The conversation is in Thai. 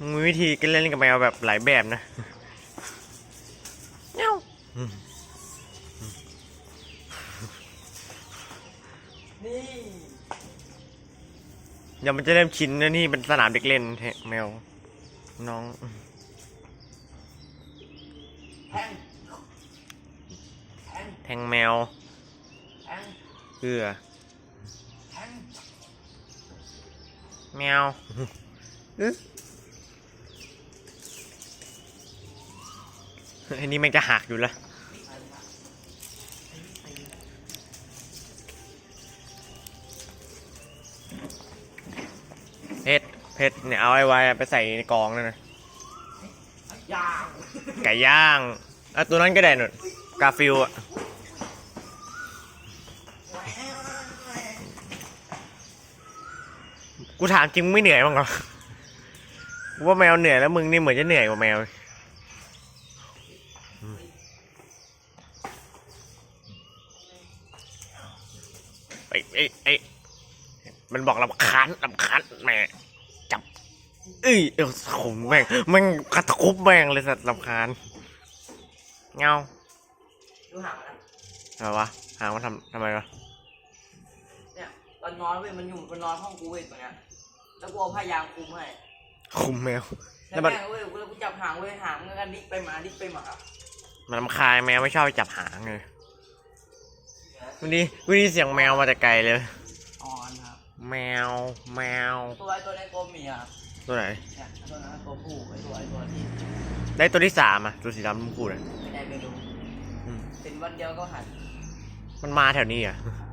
มีวิธีการเล่นกับแมวแบบหลายแบบนะเงี้ยวนี่เดี๋ยวมันจะเริ่มชินนะนี่เป็นสนามเด็กเล่นแท้แมว น้องแทงแทงแทงแมวแทงเพื่อแทงแมวอื้อ อ้นี่แม่งจะหักอยู่แล้วเพชรเพชรเนี่ยเอาไอ้ไว้ไปใส่ในกองนั่นนะย่างไก่ย่างอะตัวนั้นก็ได้หนุนกาฟิลอะกูถามจริงไม่เหนื่อยบ้างเหรอว่าแมวเหนื่อยแล้วมึงนี่เหมือนจะเหนื่อยกว่าแมว ไอ้ไอ้ไอ้มันบอกลำคาญลำคาญแม่จับ เอ้ยเอวขมแม่งแม่งกระทุบแม่งเลยสัตว์ลำคาญเงาดูหางมันนะอะไรวะหางมันทำทำไมวะเนี่ยตอนนอนเว้ยมันอยู่มันนอนห้องกูเว้ยตรงเนี้ยแล้วกูเอาผ้ายางคลุมให้คุมแมว แล้แล้ววมัน แม่งเว้ยกูแล้วกูจับหางเว้ยหางมันก็ดิกไปหมาดิกไปหมามันลำคาญแมวไม่ชอบไปจับหางเลย วันนี้วันนี้เสียงแมวมาแต่ไกลเลย อ่อนครับ แมว แมว ตัวไอ้ตัวในตัวเมียครับตัวไหนเนี่ยตัวนั้นตัวผู้ไอ้ตัวไอ้ตัวที่ได้ตัวที่สามอะ ตัวสีดำนุ่มพูดอะไม่ได้ไม่รู้อืมเป็นวันเดียวก็หัน มันมาแถวนี้อะอ่า